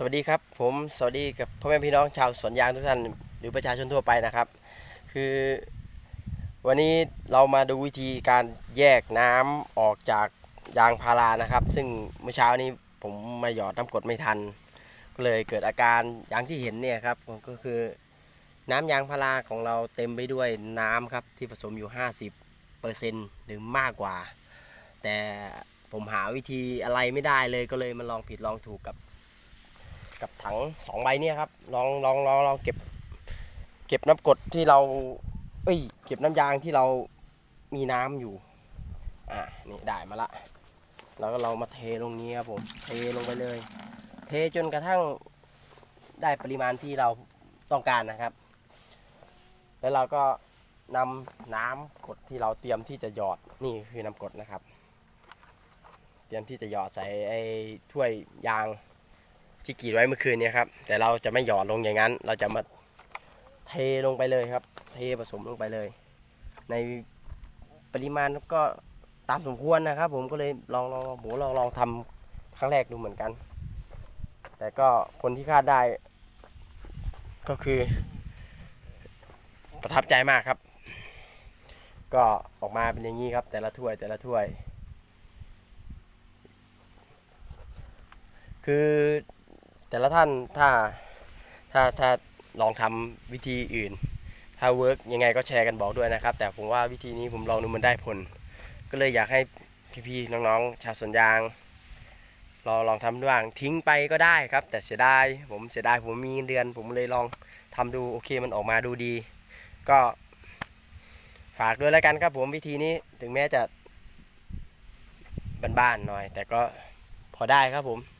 สวัสดีครับผมสวัสดีกับพ่อแม่พี่น้องชาวสวนยางทุกท่านหรือประชาชนทั่วไปนะครับ คือ วันนี้เรามาดูวิธีการแยกน้ำออกจากยางพารานะครับ ซึ่งเมื่อเช้านี้ผมมาหยอดน้ำกดไม่ทัน ก็เลยเกิดอาการอย่างที่เห็นเนี่ยครับก็คือน้ำยางพาราของเราเต็มไปด้วยน้ำครับที่ผสมอยู่ 50เปอร์เซ็นต์หรือมากกว่า แต่ผมหาวิธีอะไรไม่ได้เลยก็เลยมาลองผิดลองถูกกับ ถังสองใบเนี่ยครับลองลองลองลองเก็บ เก็บน้ำกดที่เราเอ้ยเก็บน้ำยางที่เรามีน้ำอยู่อ่านี่ได้มาละแล้วก็เรามาเทลงนี้ครับผมเทลงไปเลย เทจนกระทั่งได้ปริมาณที่เราต้องการนะครับ แล้วเราก็นำน้ำกดที่เราเตรียมที่จะหยอดนี่คือน้ำกดนะครับ เตรียมที่จะหยอดใส่ไอ้ถ้วยยาง ที่กรีดไว้เมื่อคืนนี้ครับ แต่เราจะไม่หยอดลงอย่างนั้น เราจะมาเทลงไปเลยครับ เทผสมลงไปเลย ในปริมาณก็ตามสมควรนะครับ ผมก็เลยลองลองหมูลองลองทำครั้งแรกดูเหมือนกัน แต่ก็คนที่คาดได้ ก็คือ ประทับใจมากครับ ก็ออกมาเป็นอย่างนี้ครับ แต่ละถ้วยแต่ละถ้วย คือ แต่ละท่านถ้าถ้าถ้าลองทำวิธีอื่น ถ้าเวิร์กยังไงก็แชร์กันบอกด้วยนะครับ แต่ผมว่าวิธีนี้ผมลองดูมันได้ผล ก็เลยอยากให้พี่ๆน้องๆ ชาวสวนยางลองลองทำด้วยบ้างทิ้งไปก็ได้ครับ แต่เสียดายผมเสียดายผมมีเงินเดือน ผมเลยลองทำดูโอเคมันออกมาดูดี ก็ฝากด้วยแล้วกันครับผมวิธีนี้ถึงแม้จะบ้านๆหน่อย แต่ก็พอได้ครับผม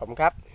ขอบคุณครับ